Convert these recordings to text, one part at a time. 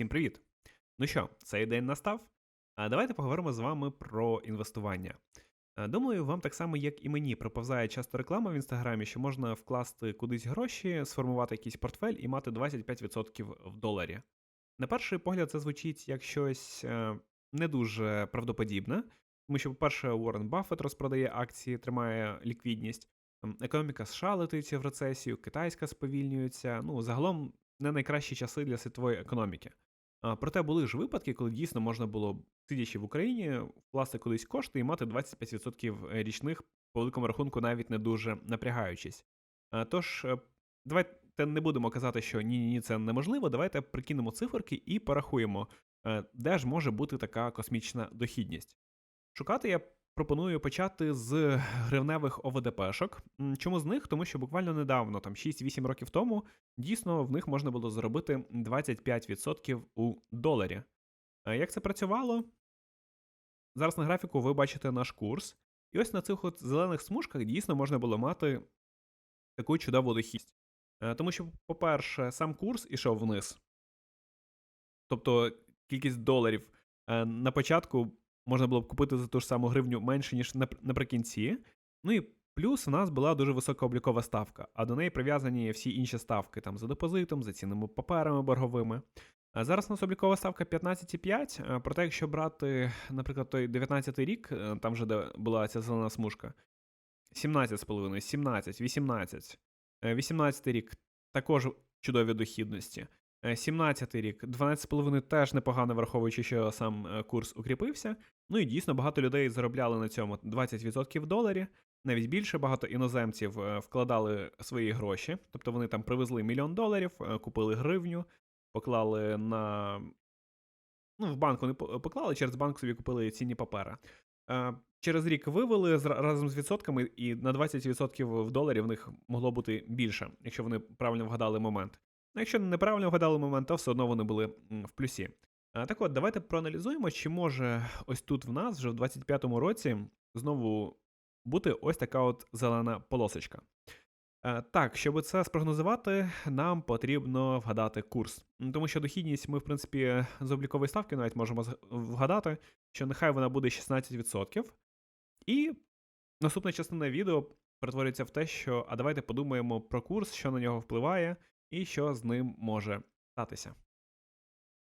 Всім привіт! Ну що, цей день настав? А давайте поговоримо з вами про інвестування. Думаю, вам так само, як і мені, проповзає часто реклама в інстаграмі, що можна вкласти кудись гроші, сформувати якийсь портфель і мати 25% в доларі. На перший погляд, це звучить як щось е, не дуже правдоподібне, тому що, по-перше, Уоррен Баффет розпродає акції, тримає ліквідність. Економіка США летить в рецесію, китайська сповільнюється. Ну, загалом не найкращі часи для світової економіки. Проте були ж випадки, коли дійсно можна було, сидячи в Україні, вкласти кудись кошти і мати 25% річних по великому рахунку, навіть не дуже напрягаючись. Тож, е, давайте не будемо казати, що ні, ні, ні, це неможливо. Давайте прикинемо циферки і порахуємо, е, де ж може бути така космічна дохідність. Шукати я пропоную почати з гривневих ОВДПшок. Чому з них? Тому що буквально недавно, там 6-8 років тому, дійсно в них можна було заробити 25% у доларі. Як це працювало? Зараз на графіку ви бачите наш курс. І ось на цих от зелених смужках дійсно можна було мати таку чудову дохідність. Е, Тому що, по-перше, сам курс ішов вниз. Тобто кількість доларів е, на початку можна було б купити за ту ж саму гривню менше, ніж наприкінці. Ну і плюс у нас була дуже висока облікова ставка, а до неї прив'язані всі інші ставки там за депозитом, за цінними паперами борговими. А зараз у нас облікова ставка 15,5, а, проте якщо брати, наприклад, той 19-й рік, е, там вже де була ця зелена смужка, 17,5, 17, 18. Е, 18-й рік також чудові дохідності. Е, 17-й рік, 12,5 теж непогано, враховуючи, що сам е, курс укріпився. Ну і дійсно багато людей заробляли на цьому 20% в доларі, навіть більше багато іноземців е, вкладали свої гроші, тобто вони там привезли мільйон доларів, купили гривню, поклали на. Ну, в банк вони по- поклали, через банк собі купили цінні папери. Через рік вивели разом з відсотками, і на 20% в доларі в них могло бути більше, якщо вони правильно вгадали момент. Ну, якщо неправильно вгадали момент, то все одно вони були в плюсі. Так от, давайте проаналізуємо, чи може ось тут в нас вже в 25-му році знову бути ось така от зелена полосочка. Так, щоб це спрогнозувати, нам потрібно вгадати курс. Тому що дохідність ми, в принципі, з облікової ставки навіть можемо вгадати, що нехай вона буде 16%. І наступна частина відео перетворюється в те, що а давайте подумаємо про курс, що на нього впливає, і що з ним може статися.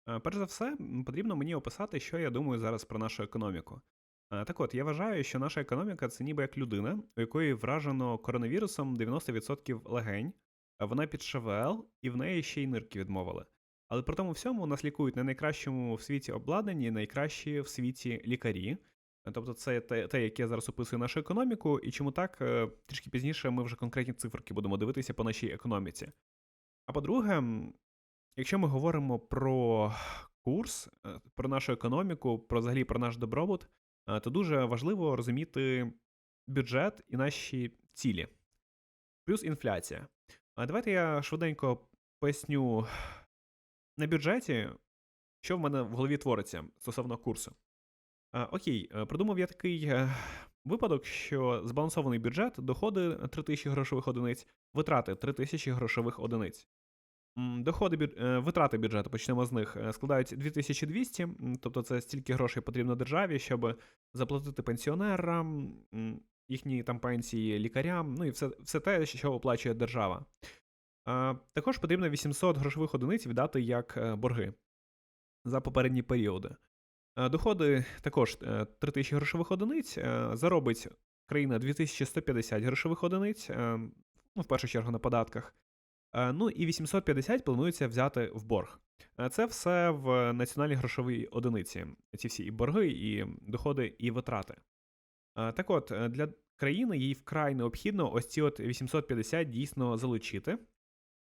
Е, Перш за все, потрібно мені описати, що я думаю зараз про нашу економіку. Е, Так от, я вважаю, що наша економіка це ніби як людина, у якої вражено коронавірусом 90% легень, вона під ШВЛ, і в неї ще й нирки відмовили. Але при тому всьому нас лікують на найкращому в світі обладнанні, найкращі в світі лікарі. Е, Тобто, це те, те, яке зараз описує нашу економіку, і чому так, е, трішки пізніше ми вже конкретні циферки будемо дивитися по нашій економіці. А по-друге, якщо ми говоримо про курс, е, про нашу економіку, про взагалі про наш добробут, е, то дуже важливо розуміти бюджет і наші цілі. Плюс інфляція. А давайте я швиденько поясню на бюджеті, що в мене в голові твориться стосовно курсу. А, окей, е, придумав я такий е, випадок, що збалансований бюджет, доходи 3000 грошових одиниць, витрати 3000 грошових одиниць. Доходи е, витрати бюджету, почнемо з них, е, складають 2200, тобто це стільки грошей потрібно державі, щоб заплатити пенсіонерам, їхні там пенсії лікарям, ну і все, все те, що оплачує держава. Також потрібно 800 грошових одиниць віддати як е, борги за попередні періоди. Доходи також е, 3000 грошових одиниць, заробить країна 2150 грошових одиниць, ну, в першу чергу на податках. Е, Ну і 850 планується взяти в борг. Е, Це все в національній грошовій одиниці. Ці всі і борги, і доходи, і витрати. Е, Так от, для країни їй вкрай необхідно ось ці от 850 дійсно залучити.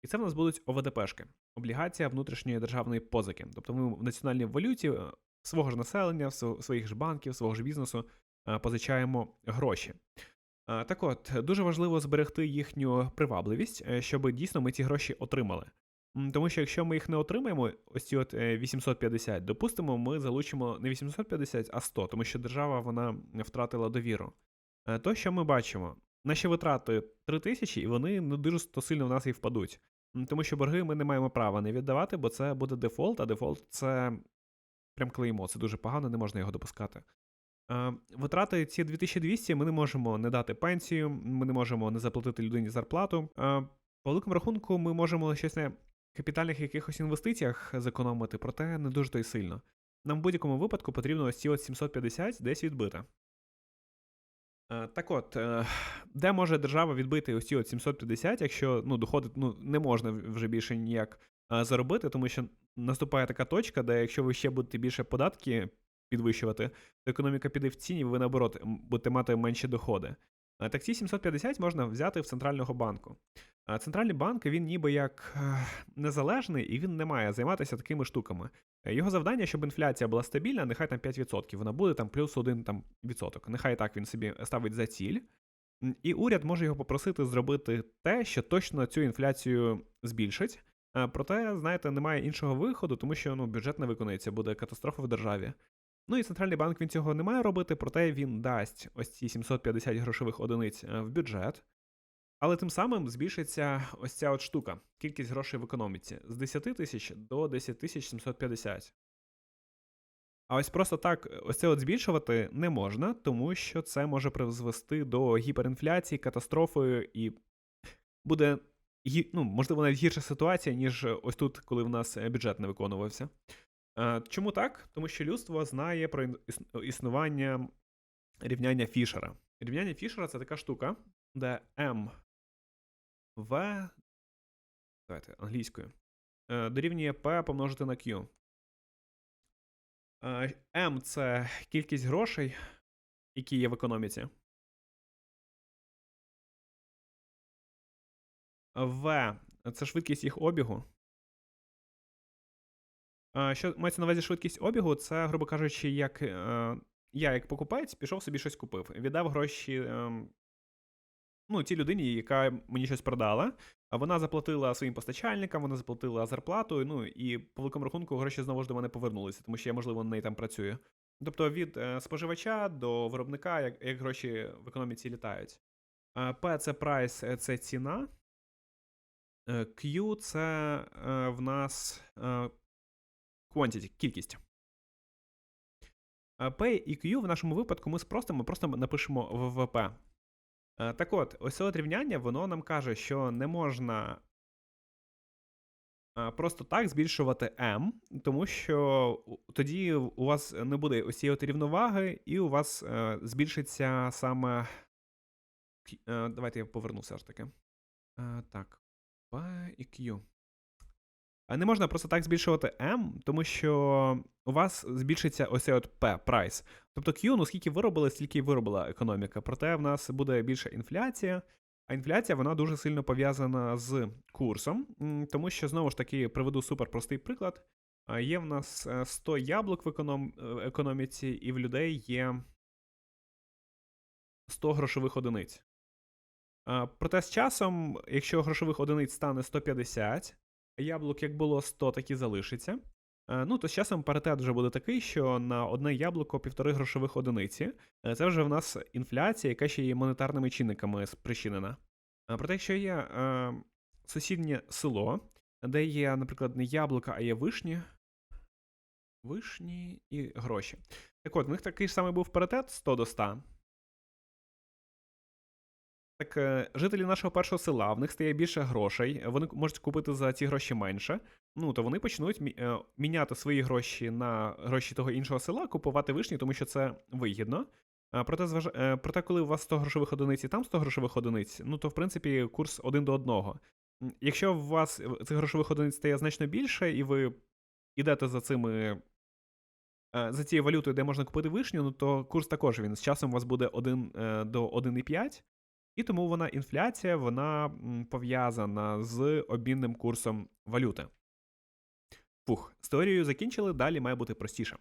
І це в нас будуть ОВДПшки облігація внутрішньої державної позики. Тобто ми в національній валюті свого ж населення, своїх ж банків, свого ж бізнесу позичаємо гроші. Е, Так от, дуже важливо зберегти їхню привабливість, е, щоб дійсно ми ці гроші отримали. Тому що якщо ми їх не отримаємо, ось ці от е, 850, допустимо, ми залучимо не 850, а 100, тому що держава вона втратила довіру. Е, То, що ми бачимо, наші витрати 3000, і вони не дуже сильно в нас і впадуть. Тому що борги ми не маємо права не віддавати, бо це буде дефолт, а дефолт це прям клеймо, це дуже погано, не можна його допускати. Е, Витрати ці 2200 ми не можемо не дати пенсію, ми не можемо не заплатити людині зарплату. Е, По великому рахунку, ми можемо щось на капітальних якихось інвестиціях зекономити, проте не дуже то й сильно. Нам в будь-якому випадку потрібно ось ці от 750 десь відбити. Е, Так от, де може держава відбити ось ці от 750, якщо ну, доходи ну, не можна вже більше ніяк заробити, тому що наступає така точка, де якщо ви ще будете більше податки підвищувати, то економіка піде в ціні, ви наоборот будете мати менші доходи. Так ці 750 можна взяти в центрального банку. Центральний банк він ніби як е, незалежний і він не має займатися такими штуками. Е, Його завдання, щоб інфляція була стабільна, нехай там 5%, вона буде там плюс 1 там, відсоток. Нехай так він собі ставить за ціль. І уряд може його попросити зробити те, що точно цю інфляцію збільшить. Проте, знаєте, немає іншого виходу, тому що ну, бюджет не виконується, буде катастрофа в державі. Ну і центральний банк він цього не має робити, проте він дасть ось ці 750 грошових одиниць е, в бюджет. Але тим самим збільшиться ось ця от штука, кількість грошей в економіці з 10 тисяч до 10 тисяч 750. А ось просто так е, ось це от збільшувати не можна, тому що це може призвести до гіперінфляції, катастрофи і буде ну, можливо навіть гірша ситуація, ніж ось тут, коли в нас е, бюджет не виконувався. Е, Чому так? Тому що людство знає про існування рівняння Фішера. Рівняння Фішера це така штука, де m v давайте англійською е, дорівнює p помножити на q. Е, m це кількість грошей, які є в економіці. V це швидкість їх обігу. Е, Що мається на увазі швидкість обігу, це, грубо кажучи, як е, я, як покупець, пішов собі щось купив. Віддав гроші ем, ну, тій людині, яка мені щось продала. Вона заплатила своїм постачальникам, вона заплатила зарплату, ну і по великому рахунку гроші знову ж до мене повернулися, тому що я, можливо, на неї там працюю. Тобто від е, споживача до виробника, як, як гроші в економіці літають. Е, P це прайс, е, це ціна. Е, Q це е, в нас е, quantity, кількість. Е, P і Q в нашому випадку ми спростимо, просто напишемо ВВП. Е, Так от, ось це рівняння, воно нам каже, що не можна е, просто так збільшувати m, тому що тоді у вас не буде ось цієї рівноваги, і у вас збільшиться саме. Давайте я поверну все ж таки. Так. P і Q. Не можна просто так збільшувати M, тому що у вас збільшиться ось от P, прайс. Тобто Q, ну скільки виробили, стільки виробила економіка. Проте в нас буде більша інфляція, а інфляція вона дуже сильно пов'язана з курсом, тому що знову ж таки приведу суперпростий приклад. Є в нас е, 100 яблук в економ... е, економіці, і в людей є 100 грошових одиниць. Проте з часом, якщо грошових одиниць стане 150, яблук як було 100, так і залишиться. Е, Ну, то з часом паритет вже буде такий, що на одне яблуко півтори грошових одиниці. Е, Це вже в нас інфляція, яка ще є монетарними чинниками спричинена. Е, Проте, якщо є сусіднє село, де є, наприклад, не яблука, а є вишні. Вишні і гроші. Так от, в них такий ж самий був паритет 100 до 100. Так, е, жителі нашого першого села, в них стає більше грошей, вони можуть купити за ці гроші менше. Ну, то вони почнуть е, міняти свої гроші на гроші того іншого села, купувати вишні, тому що це вигідно. Проте, зваж... е, проте, коли у вас 100 грошових одиниць і там 100 грошових одиниць, ну то в принципі курс один до одного. Якщо у вас е, цих грошових одиниць стає значно більше, і ви йдете за цими. е, За цією валютою, де можна купити вишню, ну то курс також він з часом у вас буде 1 е, до 1,5. І тому вона інфляція вона пов'язана з обмінним курсом валюти. Фух, з теорією закінчили, далі має бути простіше.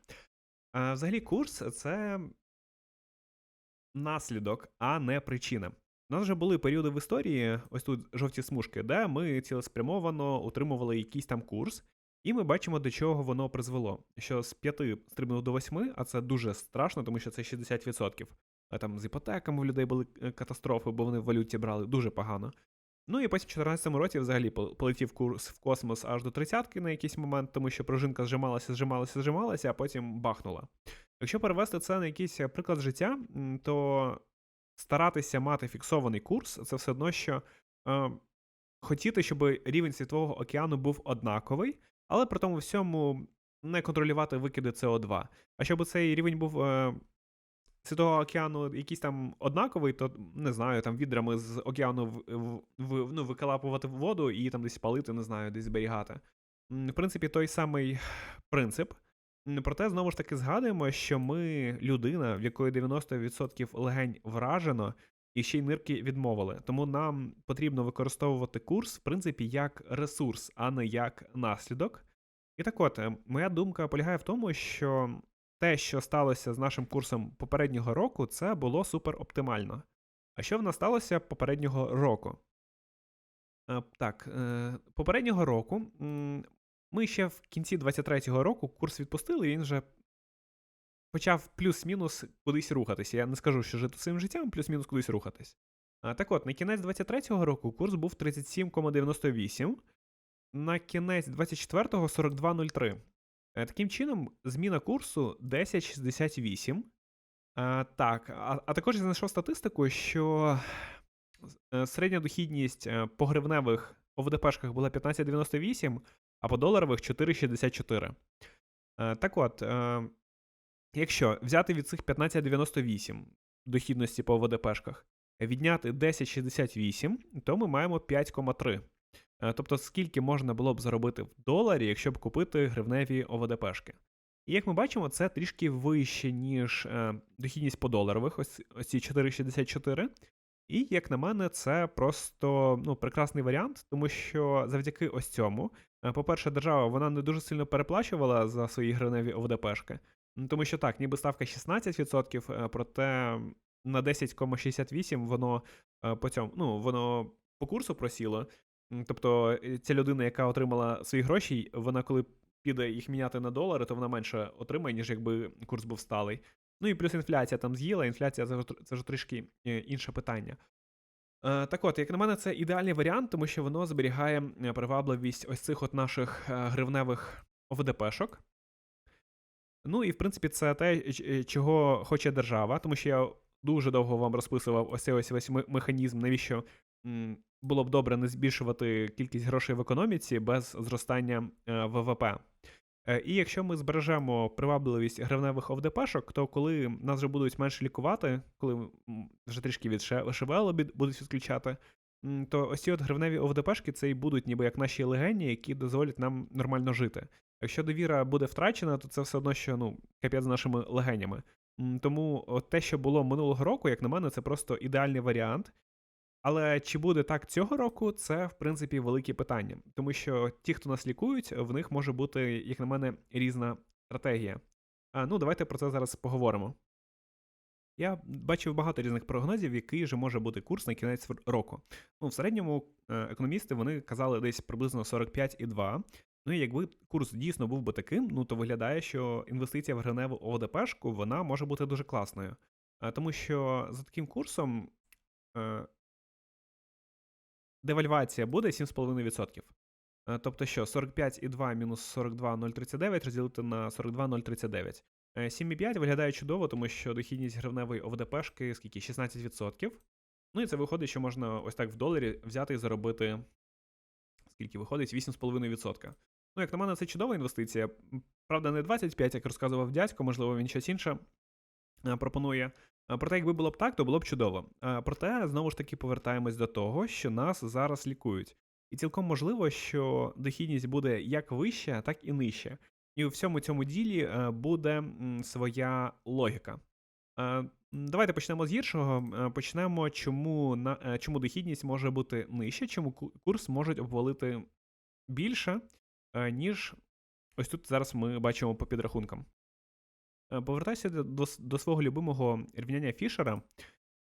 А, взагалі, курс це наслідок, а не причина. У нас вже були періоди в історії, ось тут жовті смужки, де ми цілеспрямовано утримували якийсь там курс, і ми бачимо, до чого воно призвело. Що з 5 стрибнуло до 8, а це дуже страшно, тому що це 60%. Там з іпотеками в людей були е, катастрофи, бо вони в валюті брали дуже погано. Ну і потім в 2014 році взагалі полетів курс в космос аж до 30-ки на якийсь момент, тому що пружинка зжималася, зжималася, зжималася, а потім бахнула. Якщо перевести це на якийсь е, приклад життя, то старатися мати фіксований курс це все одно, що е, хотіти, щоб рівень світового океану був однаковий, але при тому всьому не контролювати викиди СО2. А щоб цей рівень був е, світового океану якийсь там однаковий, то не знаю, там відрами з океану в, в, в- ну, викалапувати воду і там десь палити, не знаю, десь зберігати. В принципі, той самий принцип. Проте, знову ж таки, згадуємо, що ми людина, в якої 90% легень вражено, і ще й нирки відмовили. Тому нам потрібно використовувати курс, в принципі, як ресурс, а не як наслідок. І так от, е, моя думка полягає в тому, що те, що сталося з нашим курсом попереднього року, це було супер оптимально. А що в нас сталося попереднього року? Е, Так, е, попереднього року ми ще в кінці 23-го року курс відпустили, він вже почав плюс-мінус кудись рухатися. Я не скажу, що жити своїм життям, плюс-мінус кудись рухатись. Так от, на кінець 23-го року курс був 37,98, на кінець 24-го 42,03. Е, Таким чином, зміна курсу 10,68. А, так, а, а також я знайшов статистику, що е, середня дохідність е, по гривневих ОВДПшках була 15,98, а по доларових 4,64. Е, Так от, якщо взяти від цих 15,98 дохідності по ОВДПшках, відняти 10,68, то ми маємо 5,3. Е, Тобто, скільки можна було б заробити в доларі, якщо б купити гривневі ОВДПшки. І як ми бачимо, це трішки вище, ніж е, дохідність по доларових, ось, ось ці 4,64. І, як на мене, це просто ну, прекрасний варіант, тому що завдяки ось цьому, е, по-перше, держава вона не дуже сильно переплачувала за свої гривневі ОВДПшки. Тому що так, ніби ставка 16%, е, проте на 10,68 воно по цьому, ну, воно по курсу просіло. Тобто е, ця людина, яка отримала свої гроші, вона коли піде їх міняти на долари, то вона менше отримає, ніж якби курс був сталий. Ну і плюс інфляція там з'їла, інфляція це вже трішки е, інше питання. Е, Так от, як на мене, це ідеальний варіант, тому що воно зберігає привабливість ось цих от наших гривневих ОВДПшок. Ну і в принципі це те, чого хоче держава, тому що я дуже довго вам розписував ось цей ось весь механізм, навіщо було б добре не збільшувати кількість грошей в економіці без зростання е, ВВП. Е, І якщо ми збережемо привабливість гривневих ОВДПшок, то коли нас вже будуть менше лікувати, коли вже трішки від ШВЛ будуть відключати, то ось ці от гривневі ОВДПшки це і будуть ніби як наші легені, які дозволять нам нормально жити. Якщо довіра буде втрачена, то це все одно, що ну, капець з нашими легенями. Тому от те, що було минулого року, як на мене, це просто ідеальний варіант. Але чи буде так цього року, це в принципі велике питання, тому що ті, хто нас лікують, в них може бути, як на мене, різна стратегія. А, ну, давайте про це зараз поговоримо. Я бачив багато різних прогнозів, який же може бути курс на кінець року. Ну, в середньому е, економісти вони казали десь приблизно 45,2. Ну і якби курс дійсно був би таким, ну то виглядає, що інвестиція в гривневу ОВДПшку вона може бути дуже класною. Тому що за таким курсом е, девальвація буде 7,5%. Е, Тобто що, 45,2 мінус 42,039 розділити на 42,039. Е, 7,5 виглядає чудово, тому що дохідність гривневої ОВДПшки скільки? 16%. Ну і це виходить, що можна ось так в доларі взяти і заробити. Скільки виходить? 8,5%. Ну, як на мене, це чудова інвестиція. Правда, не 25, як розказував дядько, можливо, він щось інше е, пропонує. А, Проте, якби було б так, то було б чудово. Проте, знову ж таки, повертаємось до того, що нас зараз лікують. І цілком можливо, що дохідність буде як вища, так і нижча. І у всьому цьому ділі е, буде своя логіка. Е, Давайте почнемо з гіршого. Е, Почнемо, чому, на, е, чому дохідність може бути нижча, чому курс можуть обвалити більше, е, ніж ось тут зараз ми бачимо по підрахункам. Е, Повертаюся до, до, свого любимого рівняння Фішера.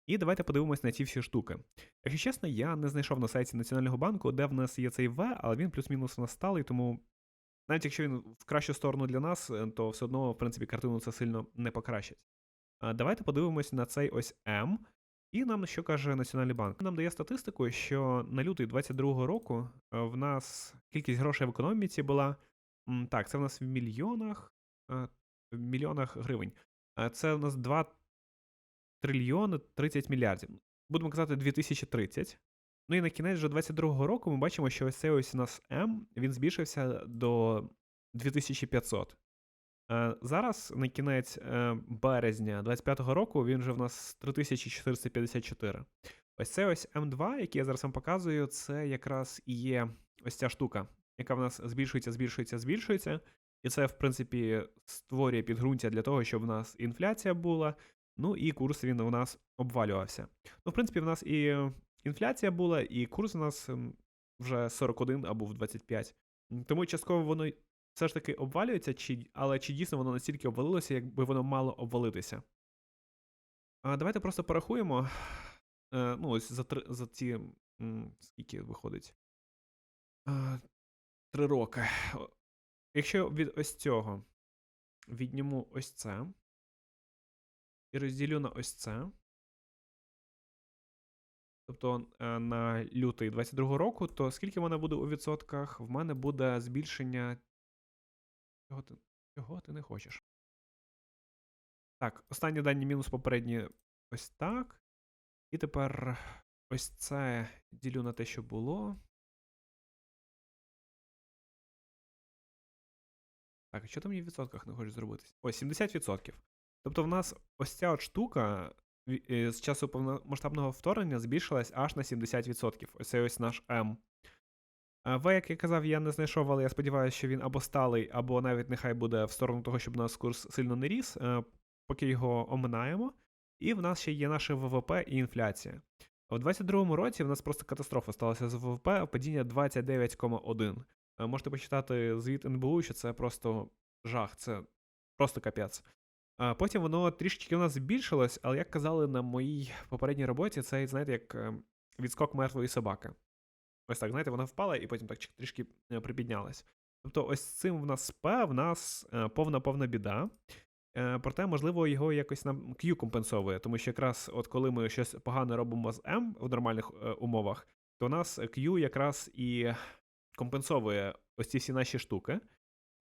І давайте подивимось на ці всі штуки. Якщо чесно, я не знайшов на сайті Національного банку, де в нас є цей В, але він плюс-мінус в нас сталий, тому навіть якщо він в кращу сторону для нас, е, то все одно, в принципі, картину це сильно не покращить. Давайте подивимось на цей ось М. І нам що каже Національний банк? Нам дає статистику, що на лютий 22 року е, в нас кількість грошей в економіці була. Так, це в нас в мільйонах, е, мільйонах гривень. Е, Це в нас 2 трильйони 30 мільярдів. Будемо казати 2030. Ну і на кінець вже 22 року ми бачимо, що ось цей ось у нас М він збільшився до 2500. Е, Зараз на кінець е, березня 25-го року він вже в нас 3454. Ось це ось М2, який я зараз вам показую, це якраз і є ось ця штука, яка в нас збільшується, збільшується, збільшується. І це, в принципі, створює підґрунтя для того, щоб в нас інфляція була. Ну і курс він у нас обвалювався. Ну, в принципі, в нас і інфляція була, і курс у нас вже 41 або в 25. Тому частково воно все ж таки обвалюється, чи, але чи дійсно воно настільки обвалилося, якби воно мало обвалитися. А давайте просто порахуємо. Е, ну, ось за, три, за ці. Скільки виходить? А, Три роки. Якщо від ось цього відніму ось це і розділю на ось це. Тобто е, на лютий 22 року, то скільки в мене буде у відсотках? В мене буде збільшення. Чого ти, чого ти не хочеш? Так, останні дані мінус попередні ось так. І тепер ось це ділю на те, що було. Так, а що ти мені в відсотках не хочеш зробити? Ось 70%. Тобто в нас ось ця от штука е, з часу повномасштабного вторгнення збільшилась аж на 70%. Ось це ось наш М. В, як я казав, я не знайшов, але я сподіваюся, що він або сталий, або навіть нехай буде в сторону того, щоб у нас курс сильно не ріс, е, поки його оминаємо. І в нас ще є наше ВВП і інфляція. У 22-му році в нас просто катастрофа сталася з ВВП, падіння 29,1. Е, Можете почитати звіт НБУ, що це просто жах, це просто капець. Потім воно трішечки у нас збільшилось, але як казали на моїй попередній роботі, це, знаєте, як е, відскок мертвої собаки. Ось так, знаєте, вона впала і потім так трішки е, припіднялась. Тобто, ось цим в нас СП, в нас е, повна-повна біда. Е, Проте, можливо, його якось нам Q компенсовує, тому що якраз от коли ми щось погане робимо з M в нормальних умовах, то у нас Q якраз і компенсовує ось ці всі наші штуки.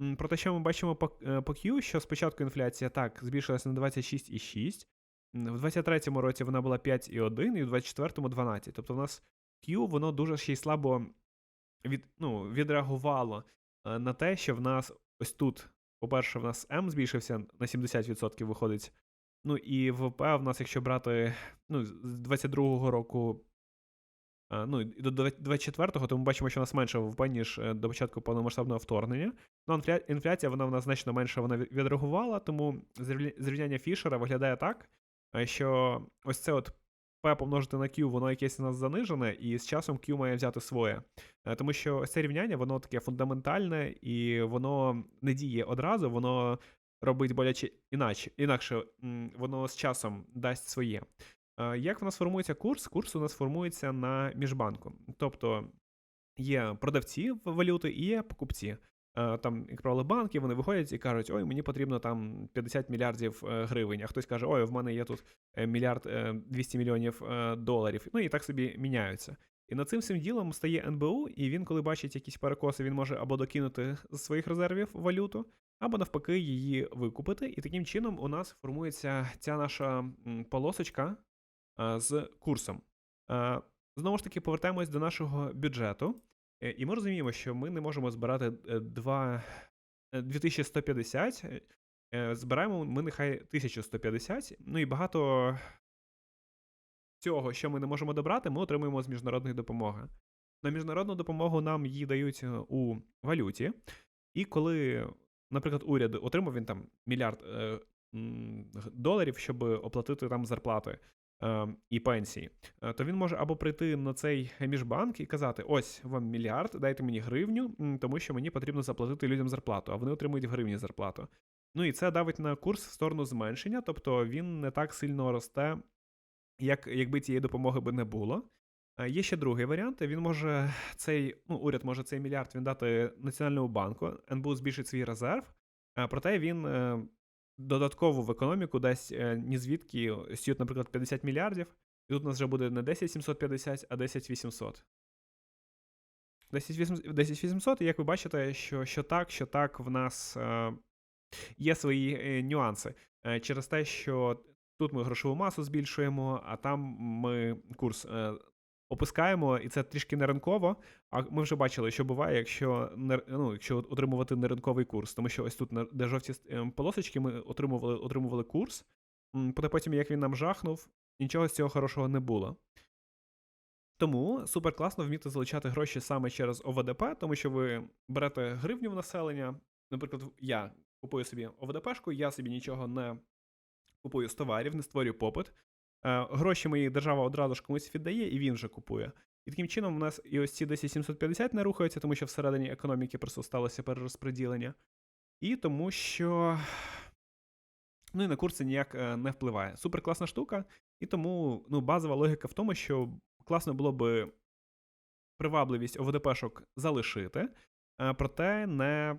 М, Проте, що ми бачимо по, е, по Q, що спочатку інфляція так збільшилася на 26,6, в 23-му році вона була 5,1 і в 24-му 12. Тобто в нас Q воно дуже ще й слабо від, ну, відреагувало е, на те, що в нас ось тут, по-перше, в нас M збільшився на 70% виходить. Ну і ВВП в нас, якщо брати ну, з 22-го року Ну, і до 24-го, то ми бачимо, що у нас менше ВВП, ніж е, до початку повномасштабного вторгнення. Ну, інфляція, вона в нас значно менше вона відреагувала, тому зрівняння Фішера виглядає так, е, що ось це от P помножити на Q, воно якесь у нас занижене, і з часом Q має взяти своє. Е, Тому що ось це рівняння, воно таке фундаментальне, і воно не діє одразу, воно робить боляче іначе, інакше воно з часом дасть своє. Е, Як в нас формується курс? Курс у нас формується на міжбанку. Тобто є продавці валюти і є покупці. Е, Там, як правило, банки вони виходять і кажуть, ой, мені потрібно там 50 мільярдів е, гривень, а хтось каже, ой, в мене є тут мільярд е, 200 мільйонів доларів. Ну і так собі міняються. І над цим всім ділом стає НБУ, і він, коли бачить якісь перекоси, він може або докинути з своїх резервів валюту, або навпаки її викупити. І таким чином у нас формується ця наша полосочка з курсом. Е, Знову ж таки, повертаємось до нашого бюджету, Е, і ми розуміємо, що ми не можемо збирати е, е, 2150, е, е, збираємо ми нехай 1150, ну і багато цього, що ми не можемо добрати, ми отримуємо з міжнародної допомоги. На міжнародну допомогу нам її дають е, у валюті, і коли, наприклад, уряд отримав він там мільярд е, доларів, щоб оплатити там зарплати е, і пенсії, е, то він може або прийти на цей міжбанк і казати: ось вам мільярд, дайте мені гривню, тому що мені потрібно заплатити людям зарплату, а вони отримують в гривні зарплату. Ну і це давить на курс в сторону зменшення, тобто він не так сильно росте, як якби цієї допомоги би не було. Е, Є ще другий варіант. Він може цей, ну, уряд може цей мільярд він дати Національному банку, НБУ збільшить свій резерв, а проте він е, додатково в економіку дасть е, ні звідки сьють, наприклад, 50 мільярдів, І тут у нас вже буде не 10750, а 10800. 10800, 10800, і як ви бачите, що, що так, що так, в нас е, є свої е, нюанси. Е, через те, що тут ми грошову масу збільшуємо, а там ми курс е, опускаємо, і це трішки не ринково. А ми вже бачили, що буває, якщо ну, якщо отримувати неринковий курс. Тому що ось тут, де жовті е, полосочки, ми отримували, отримували курс. Проте потім, як він нам жахнув, нічого з цього хорошого не було. Тому супер класно вміти залучати гроші саме через ОВДП, тому що ви берете гривню в населення. Наприклад, я купую собі ОВДПшку, я собі нічого не купую з товарів, не створюю попит. Е, Гроші мої держава одразу ж комусь віддає, і він вже купує. І таким чином у нас і ось ці 10750 не рухаються, тому що всередині економіки просто сталося перерозподілення. І тому що. Ну і на курси ніяк е, не впливає. Супер класна штука, і тому ну, базова логіка в тому, що класно було би привабливість ОВДПшок залишити, е, проте не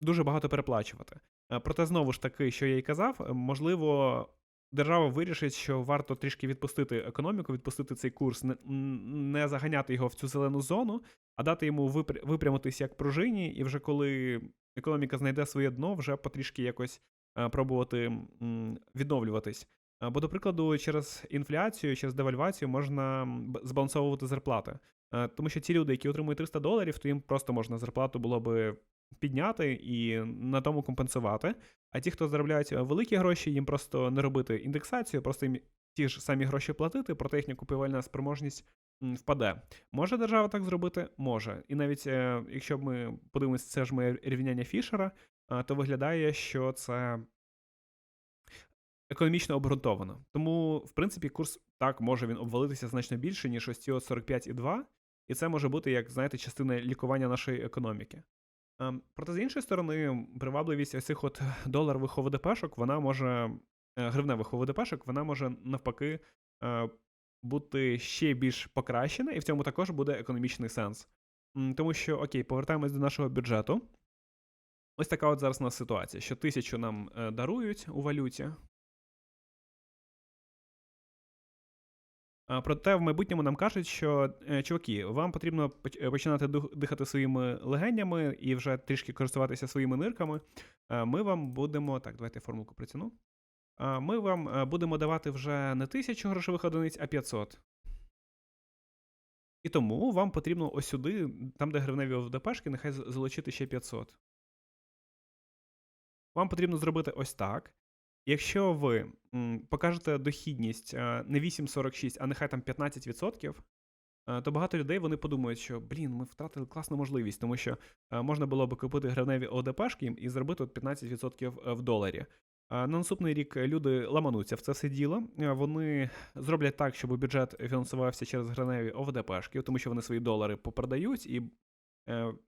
дуже багато переплачувати. Проте, знову ж таки, що я й казав, можливо, держава вирішить, що варто трішки відпустити економіку, відпустити цей курс, не, не заганяти його в цю зелену зону, а дати йому випря- випрямитись як пружині, і вже коли економіка знайде своє дно, вже потрішки якось е, пробувати м, відновлюватись. Е, Бо, до прикладу, через інфляцію, через девальвацію можна збалансовувати зарплати. Е, Тому що ті люди, які отримують 300 доларів, то їм просто можна зарплату було би підняти і на тому компенсувати. А ті, хто заробляють е, великі гроші, їм просто не робити індексацію, просто їм ті ж самі гроші платити, проте їхня купівельна спроможність впаде. Може держава так зробити? Може. І навіть е, якщо ми подивимося, це ж моє рівняння Фішера, е, то виглядає, що це економічно обґрунтовано. Тому, в принципі, курс так може він обвалитися значно більше, ніж ось ці от 45,2, і це може бути, як знаєте, частина лікування нашої економіки. Ем, Проте, з іншої сторони, привабливість ось цих от доларових ОВДПшок, вона може, е, гривневих ОВДПшок, вона може навпаки е, бути ще більш покращена, і в цьому також буде економічний сенс. Тому що, окей, повертаємось до нашого бюджету. Ось така от зараз у нас ситуація, що тисячу нам е, дарують у валюті. Проте в майбутньому нам кажуть, що е, чуваки, вам потрібно е, починати дихати своїми легенями і вже трішки користуватися своїми нирками. Е, Ми вам будемо. Так, давайте я формулку притягну. Ми вам будемо давати вже не тисячу грошових одиниць, а 500. І тому вам потрібно ось сюди, там, де гривневі ОВДПшки, нехай залучити ще 500. Вам потрібно зробити ось так. Якщо ви покажете дохідність е, не 8,46, а нехай там 15%, е, то багато людей вони подумають, що блін, ми втратили класну можливість, тому що е, можна було би купити гривневі ОДПшки і зробити 15% в доларі. На наступний рік люди ламануться в це все діло. Вони зроблять так, щоб бюджет фінансувався через гривневі ОВДПшки, тому що вони свої долари попродають, і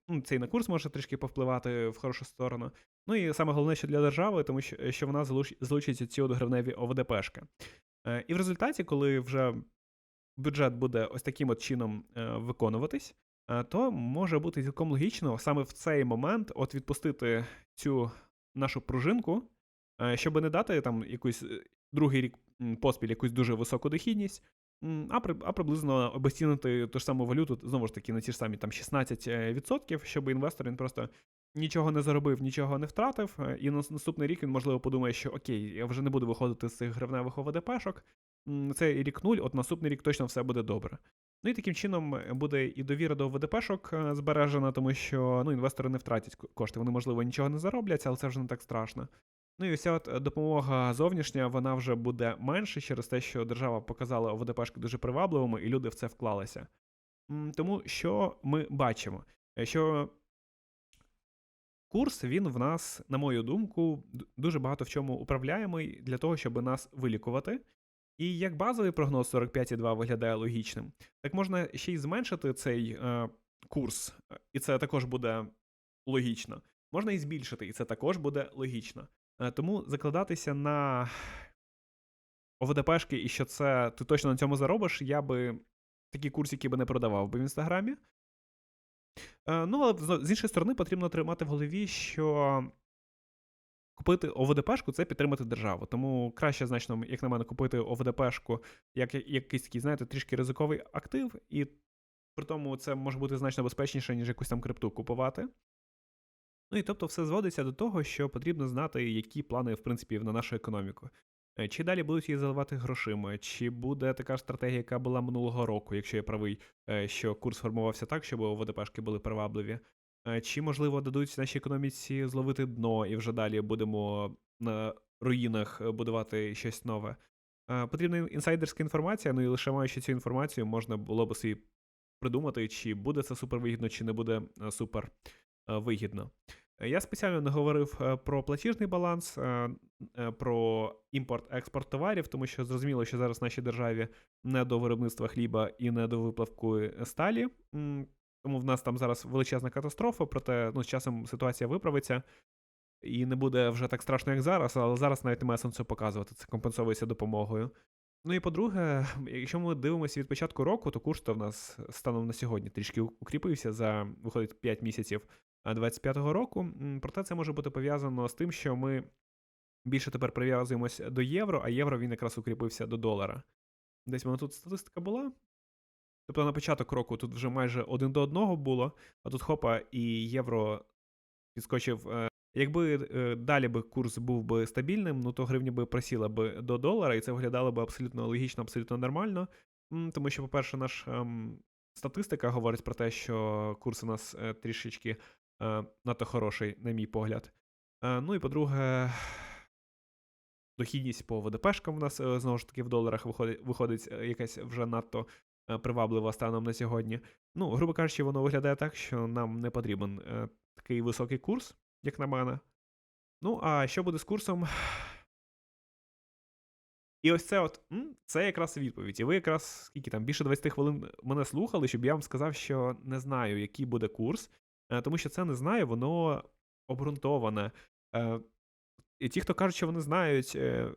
ну, цей на курс може трішки повпливати в хорошу сторону. Ну і саме головне, що для держави, тому що, що вона залуч- залучить ці от гривневі ОВДПшки. Е, І в результаті, коли вже бюджет буде ось таким от чином е, виконуватись, е, то може бути цілком логічно саме в цей момент от відпустити цю нашу пружинку, е, щоб не дати там якусь е, другий рік поспіль якусь дуже високу дохідність, а, при, а приблизно обесцінити ту ж саму валюту, знову ж таки, на ті ж самі там 16%, щоб інвестор він просто нічого не заробив, нічого не втратив, е, і на наступний рік він, можливо, подумає, що окей, я вже не буду виходити з цих гривневих ОВДПшок, цей рік нуль, от наступний рік точно все буде добре. Ну і таким чином е, буде і довіра до ОВДПшок е, збережена, тому що ну, інвестори не втратять кошти. Вони, можливо, нічого не зароблять, але це вже не так страшно. Ну і ось от допомога зовнішня, вона вже буде менше через те, що держава показала ОВДПшки дуже привабливими, і люди в це вклалися. Тому що ми бачимо, що курс він в нас, на мою думку, дуже багато в чому управляємий для того, щоб нас вилікувати. І як базовий прогноз 45,2 виглядає логічним, так можна ще й зменшити цей е, курс, і це також буде логічно. Можна і збільшити, і це також буде логічно. Е, тому закладатися на ОВДПшки і що це ти точно на цьому заробиш, я би такі курсики би не продавав би в інстаграмі. Е, Ну, але з іншої сторони, потрібно тримати в голові, що купити ОВДПшку це підтримати державу. Тому краще, значно, як на мене, купити ОВДПшку як якийсь такий, знаєте, трішки ризиковий актив, і при тому це може бути значно безпечніше, ніж якусь там крипту купувати. Ну і тобто все зводиться до того, що потрібно знати, які плани, в принципі, на нашу економіку. Е, Чи далі будуть її заливати грошима, чи буде така стратегія, яка була минулого року, якщо я правий, е, що курс формувався так, щоб ОВДПшки були привабливі. Е, Чи, можливо, дадуть нашій економіці зловити дно, і вже далі будемо на руїнах будувати щось нове. Потрібна інсайдерська інформація, ну і лише маючи цю інформацію, можна було б собі придумати, чи буде це супервигідно, чи не буде е, е, Я спеціально не говорив е, про платіжний баланс, е, про імпорт-експорт товарів, тому що зрозуміло, що зараз в нашій державі не до виробництва хліба і не до виплавку сталі. Тому в нас там зараз величезна катастрофа, проте ну, з часом ситуація виправиться. І не буде вже так страшно, як зараз, але зараз навіть немає сенсу показувати. Це компенсовується допомогою. Ну і по-друге, якщо ми дивимося від початку року, то курс то в нас станом на сьогодні трішки укріпився за виходить 5 місяців 25-го року. Проте це може бути пов'язано з тим, що ми більше тепер прив'язуємося до євро, а євро він якраз укріпився до долара. Десь в мене тут статистика була. Тобто на початок року тут вже майже один до одного було, а тут хопа, і євро підскочив. е, Якби е, далі би курс був би стабільним, ну то гривня би просіла би до долара, і це виглядало б абсолютно логічно, абсолютно нормально. Тому що, по-перше, наш ем, статистика говорить про те, що курс у нас е, трішечки е, надто хороший, на мій погляд. Е, ну і по-друге, дохідність по ВДПшкам у нас е, знову ж таки в доларах виходить, виходить е, якась вже надто е, приваблива станом на сьогодні. Ну, грубо кажучи, воно виглядає так, що нам не потрібен е, такий високий курс, як на мене. Ну, а що буде з курсом? І ось це от це якраз відповідь. І ви якраз скільки там більше 20 хвилин мене слухали, щоб я вам сказав, що не знаю, який буде курс, е, тому що це не знаю, воно обґрунтоване. Е, І ті, хто кажуть, що вони знають, е,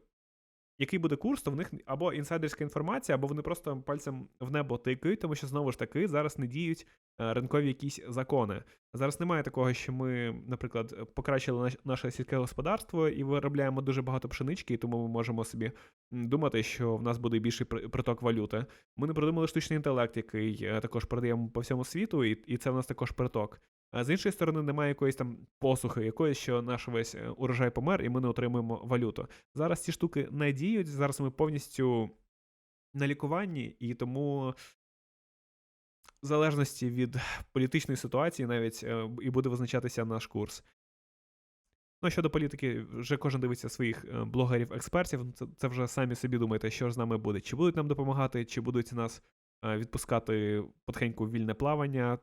який буде курс, то в них або інсайдерська інформація, або вони просто пальцем в небо тикають, тому що знову ж таки зараз не діють е, ринкові якісь закони. Зараз немає такого, що ми, наприклад, покращили наше сільське господарство і виробляємо дуже багато пшенички, і тому ми можемо собі думати, що в нас буде більший при- приток валюти. Ми не придумали штучний інтелект, який е, також продаємо по всьому світу, і це в нас також приток. А з іншої сторони, немає якоїсь там посухи, якоїсь, що наш весь е, урожай помер, і ми не отримуємо валюту. Зараз ці штуки не діють. Зараз ми повністю на лікуванні, і тому в залежності від політичної ситуації навіть е, і буде визначатися наш курс. Ну, щодо політики, вже кожен дивиться своїх е, блогерів-експертів. Це, це вже самі собі думаєте, що ж з нами буде. Чи будуть нам допомагати, чи будуть нас відпускати потихеньку вільне плавання.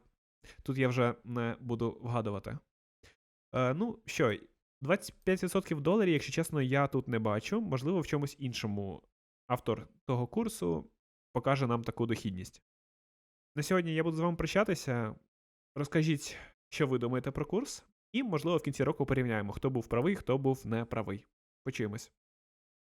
Тут я вже не буду вгадувати. Е, ну що, 25% доларів, якщо чесно, я тут не бачу. Можливо, в чомусь іншому автор того курсу покаже нам таку дохідність. На сьогодні я буду з вами прощатися. Розкажіть, що ви думаєте про курс, і, можливо, в кінці року порівняємо, хто був правий, хто був неправий. Почуємось.